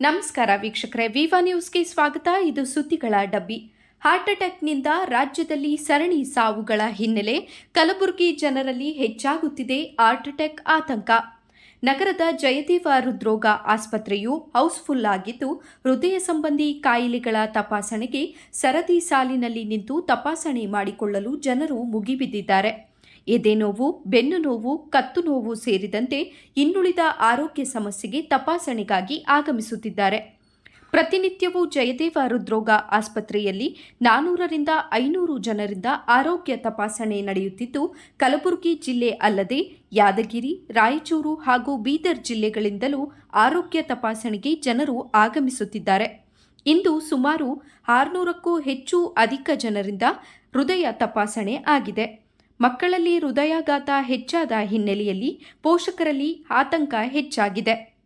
ನಮಸ್ಕಾರ ವೀಕ್ಷಕರೇ, ವಿವಾ ನ್ಯೂಸ್ಗೆ ಸ್ವಾಗತ. ಇದು ಸುದ್ದಿಗಳ ಡಬ್ಬಿ. ಹಾರ್ಟ್ ಅಟ್ಯಾಕ್ನಿಂದ ರಾಜ್ಯದಲ್ಲಿ ಸರಣಿ ಸಾವುಗಳ ಹಿನ್ನೆಲೆ ಕಲಬುರಗಿ ಜನರಲ್ಲಿ ಹೆಚ್ಚಾಗುತ್ತಿದೆ ಹಾರ್ಟ್ ಅಟ್ಯಾಕ್ ಆತಂಕ. ನಗರದ ಜಯದೇವ ಹೃದ್ರೋಗ ಆಸ್ಪತ್ರೆಯು ಹೌಸ್ಫುಲ್ ಆಗಿದ್ದು, ಹೃದಯ ಸಂಬಂಧಿ ಕಾಯಿಲೆಗಳ ತಪಾಸಣೆಗೆ ಸರದಿ ಸಾಲಿನಲ್ಲಿ ನಿಂತು ತಪಾಸಣೆ ಮಾಡಿಕೊಳ್ಳಲು ಜನರು ಮುಗಿಬಿದ್ದಿದ್ದಾರೆ. ಎದೆ ನೋವು, ಬೆನ್ನು ನೋವು, ಕತ್ತು ನೋವು ಸೇರಿದಂತೆ ಇನ್ನುಳಿದ ಆರೋಗ್ಯ ಸಮಸ್ಯೆಗೆ ತಪಾಸಣೆಗಾಗಿ ಆಗಮಿಸುತ್ತಿದ್ದಾರೆ. ಪ್ರತಿನಿತ್ಯವೂ ಜಯದೇವ ಹೃದ್ರೋಗ ಆಸ್ಪತ್ರೆಯಲ್ಲಿ ನಾನೂರರಿಂದ ಐನೂರು ಜನರಿಂದ ಆರೋಗ್ಯ ತಪಾಸಣೆ ನಡೆಯುತ್ತಿದ್ದು, ಕಲಬುರಗಿ ಜಿಲ್ಲೆ ಅಲ್ಲದೆ ಯಾದಗಿರಿ, ರಾಯಚೂರು ಹಾಗೂ ಬೀದರ್ ಜಿಲ್ಲೆಗಳಿಂದಲೂ ಆರೋಗ್ಯ ತಪಾಸಣೆಗೆ ಜನರು ಆಗಮಿಸುತ್ತಿದ್ದಾರೆ. ಇಂದು ಸುಮಾರು ಆರುನೂರಕ್ಕೂ ಹೆಚ್ಚು ಅಧಿಕ ಜನರಿಂದ ಹೃದಯ ತಪಾಸಣೆ ಆಗಿದೆ. ಮಕ್ಕಳಲ್ಲಿ ಹೃದಯಾಘಾತ ಹೆಚ್ಚಾದ ಹಿನ್ನೆಲೆಯಲ್ಲಿ ಪೋಷಕರಲ್ಲಿ ಆತಂಕ ಹೆಚ್ಚಾಗಿದೆ.